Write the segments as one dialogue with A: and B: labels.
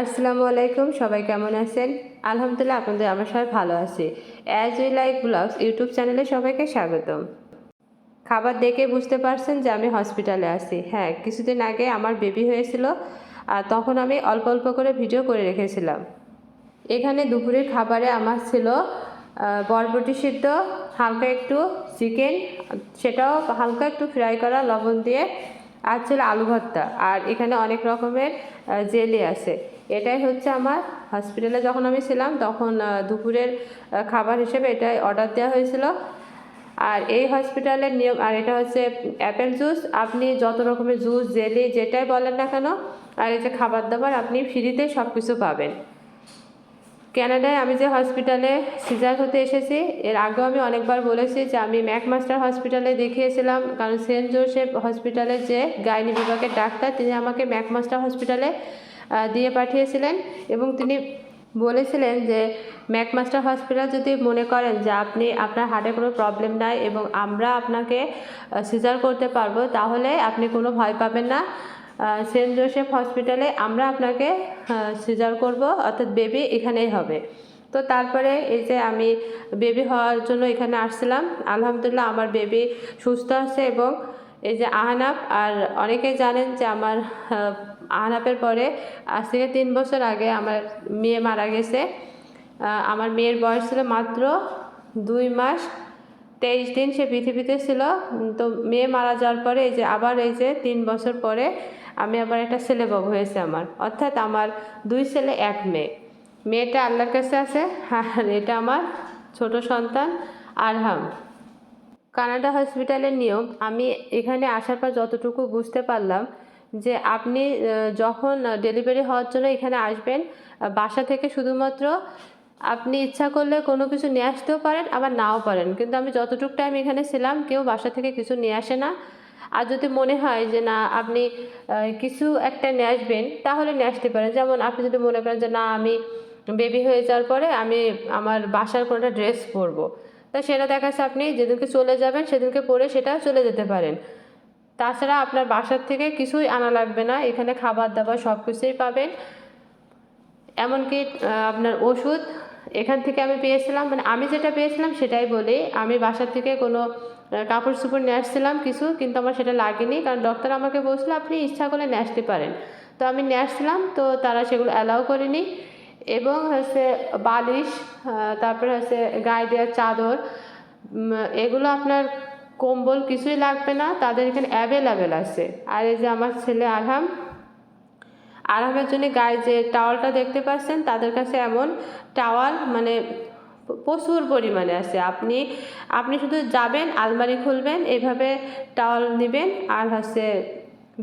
A: আসসালামু আলাইকুম, সবাই কেমন আছেন? আলহামদুলিল্লাহ আপনাদের আমার সবাই ভালো আছে। As we like vlogs YouTube চ্যানেলে সবাইকে স্বাগতম। খাবার দেখে বুঝতে পারছেন যে আমি হসপিটালে আছি। হ্যাঁ কিছুদিন আগে আমার বেবি হয়েছিল, আর তখন আমি অল্প অল্প করে ভিডিও করে রেখেছিলাম। এখানে দুপুরের খাবারে আমার ছিল বরবটি সিদ্ধ, হালকা একটু চিকেন, সেটাও হালকা একটু ফ্রাই করা লবণ দিয়ে আর ছিল আলু ভর্তা। আর এখানে অনেক রকমের জেলি আছে। এটাই হচ্ছে আমার হসপিটালে যখন আমি ছিলাম, তখন দুপুরের খাবার হিসেবে এটাই অর্ডার দেওয়া হয়েছিল। আর এই হসপিটালের নিয়ম, আর এটা হচ্ছে অ্যাপেল জুস আপনি যত রকমের জুস জেলি, যেটাই বলেন না কেন, আর এই যে খাবার দাবার, আপনি ফ্রিতে সব কিছু পাবেন। ক্যানাডায় আমি যে হসপিটালে সিজার হতে এসেছি, এর আগেও আমি অনেকবার বলেছি যে আমি ম্যাকমাস্টার হসপিটালে দেখিয়েছিলাম, কারণ সেন্ট জোসেফ হসপিটালে যে গাইনি বিভাগের ডাক্তার, তিনি আমাকে ম্যাকমাস্টার হসপিটালে দিয়ে পাঠিয়েছিলেন এবং তিনি বলেছিলেন যে ম্যাকমাস্টার হসপিটাল যদি মনে করেন যে আপনি, আপনার হার্টে কোনো প্রবলেম নাই এবং আমরা আপনাকে সিজার করতে পারব, তাহলে আপনি কোনো ভয় পাবেন না। সেন্ট জোসেফ হসপিটালে আমরা আপনাকে সিজার করব অর্থাৎ বেবি এখানেই হবে। তো তারপরে এই যে আমি বেবি হওয়ার জন্য এখানে আসছিলাম আলহামদুলিল্লাহ আমার বেবি সুস্থ আছে এবং এই যে আহনাপ আর অনেকেই জানেন যে আমার আহ, আহনাপের পরে আজ থেকে তিন বছর আগে আমার মেয়ে মারা গেছে। আমার মেয়ের বয়স ছিল মাত্র দুই মাস তেইশ দিন সে পৃথিবীতে ছিল। তো মেয়ে মারা যাওয়ার পরে এই যে আবার এই যে তিন বছর পরে আমি আবার একটা ছেলে বাবু হয়েছে আমার। অর্থাৎ আমার দুই ছেলে, এক মেয়ে। মেয়েটা আল্লাহর কাছে আছে আর এটা আমার ছোট সন্তান আরহাম। কানাডা হসপিটালের নিয়ম আমি এখানে আসার পর যতটুকু বুঝতে পারলাম যে আপনি যখন ডেলিভারি হওয়ার জন্য এখানে আসবেন বাসা থেকে শুধুমাত্র আপনি ইচ্ছা করলে কোনো কিছু নিয়ে আসতেও পারেন, আবার নাও পারেন। কিন্তু আমি যতটুকু টাইম এখানে ছিলাম, কেউ বাসা থেকে কিছু নিয়ে আসে না। আর যদি মনে হয় যে না, আপনি কিছু একটা নিয়ে আসবেন, তাহলে নিয়ে আসতে পারেন। যেমন আপনি যদি মনে করেন যে না, আমি বেবি হয়ে যাওয়ার পরে আমি আমার বাসার কোনোটা ড্রেস পরবো, তা সেটা দেখা যাচ্ছে আপনি, যেদিনকে চলে যাবেন, সেদিনকে পরে সেটা চলে যেতে পারেন। তাছাড়া আপনার বাসার থেকে কিছুই আনা লাগবে না, এখানে খাবার দাবার সব কিছুই পাবেন। এমনকি আপনার ওষুধ এখান থেকে আমি পেয়েছিলাম মানে আমি যেটা পেয়েছিলাম সেটাই বলি। আমি বাসার থেকে কোনো কাপড় চোপড় নিয়ে আসছিলাম কিছু, কিন্তু আমার সেটা লাগেনি, কারণ ডক্টর আমাকে বলছিল, আপনি ইচ্ছা করলে নিয়ে আসতে পারেন। তো আমি নিয়ে আসছিলাম, তো তারা সেগুলো অ্যালাউ করেনি। এবং হচ্ছে বালিশ তারপরে হচ্ছে গায়ে দেওয়ার চাদর এগুলো আপনার কম্বল কিছুই লাগবে না, তাদের এখানে অ্যাভেলেবেল আছে। আর এই যে আমার ছেলে আরহাম আরামের জন্য গায়ে যে টাওয়ালটা দেখতে পাচ্ছেন, তাদের কাছে এমন টাওয়াল মানে প্রচুর পরিমাণে আছে। আপনি আপনি শুধু যাবেন, আলমারি খুলবেন এইভাবে টাওয়াল নেবেন আর হচ্ছে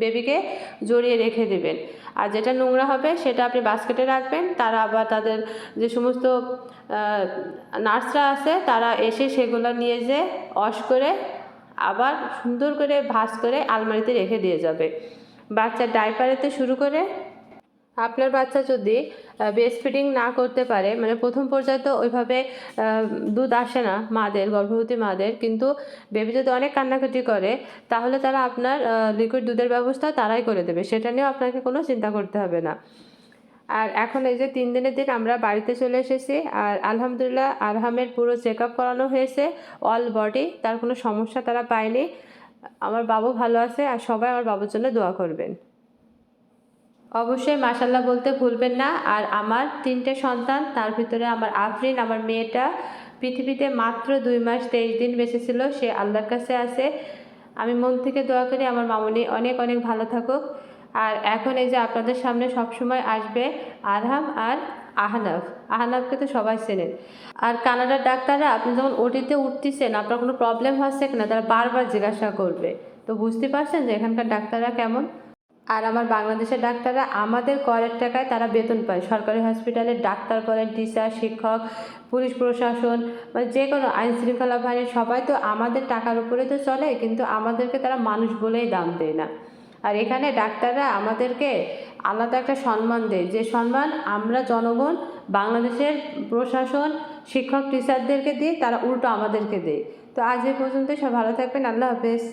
A: বেবিকে জড়িয়ে রেখে দেবেন। আর যেটা নোংরা হবে, সেটা আপনি বাস্কেটে রাখবেন। তারা আবার তাদের যে সমস্ত নার্সরা আছে, তারা এসে সেগুলো নিয়ে যে ওয়াশ করে আবার সুন্দর করে ভাঁজ করে আলমারিতে রেখে দিয়ে যাবে। বাচ্চার ডাইপারেতে শুরু করে আপনার বাচ্চা যদি ব্রেস্ট ফিডিং না করতে পারে মানে প্রথম পর্যায়ে তো ওইভাবে দুধ আসে না মাদের, গর্ভবতী মাদের, কিন্তু বেবি যদি অনেক কান্নাকাটি করে, তাহলে তারা আপনার লিকুইড দুধের ব্যবস্থা তারাই করে দেবে। সেটা নিয়েও আপনাকে কোনো চিন্তা করতে হবে না। আর এখন এই যে তিন দিনের দিন আমরা বাড়িতে চলে এসেছি, আর আলহামদুলিল্লাহ আরহামের পুরো চেক আপ করানো হয়েছে অল বডি তার কোনো সমস্যা তারা পায়নি। আমার বাবু ভালো আছে, আর সবাই আমার বাবুর জন্য দোয়া করবেন। অবশ্যই মাসাল্লাহ বলতে ভুলবেন না। আর আমার তিনটে সন্তান, তার ভিতরে আমার আফরিন, আমার মেয়েটা পৃথিবীতে মাত্র দুই মাস তেইশ দিন বেঁচে ছিল সে আল্লাহর কাছে আছে। আমি মন থেকে দোয়া করি আমার মামনি অনেক অনেক ভালো থাকুক। আর এখন এই যে আপনাদের সামনে সবসময় আসবে আরহাম আর আহনাফ। আহনাফকে তো সবাই চেনেন। আর কানাডার ডাক্তাররা, আপনি যখন ওটিতে উঠতেছেন, আপনার কোনো প্রবলেম হচ্ছে কিনা, তারা বারবার জিজ্ঞাসা করবে। তো বুঝতে পারছেন যে এখানকার ডাক্তাররা কেমন? আর আমার বাংলাদেশের ডাক্তাররা আমাদের করের টাকায় তারা বেতন পায়। সরকারি হসপিটালে ডাক্তার বলেন, টিচার, শিক্ষক, পুলিশ প্রশাসন মানে যে কোনো আইন শৃঙ্খলা বাহিনী, সবাই তো আমাদের টাকার উপরে তো চলে, কিন্তু আমাদেরকে তারা মানুষ বলেই দাম দেয় না। আর এখানে ডাক্তাররা আমাদেরকে আলাদা একটা সম্মান দেয়। যে সম্মান আমরা জনগণ, বাংলাদেশের প্রশাসন, শিক্ষক, টিচারদেরকে দিই তারা উল্টো আমাদেরকে দেয়। তো আজ এ পর্যন্ত সব ভালো থাকবেন। আল্লাহ হাফেজ।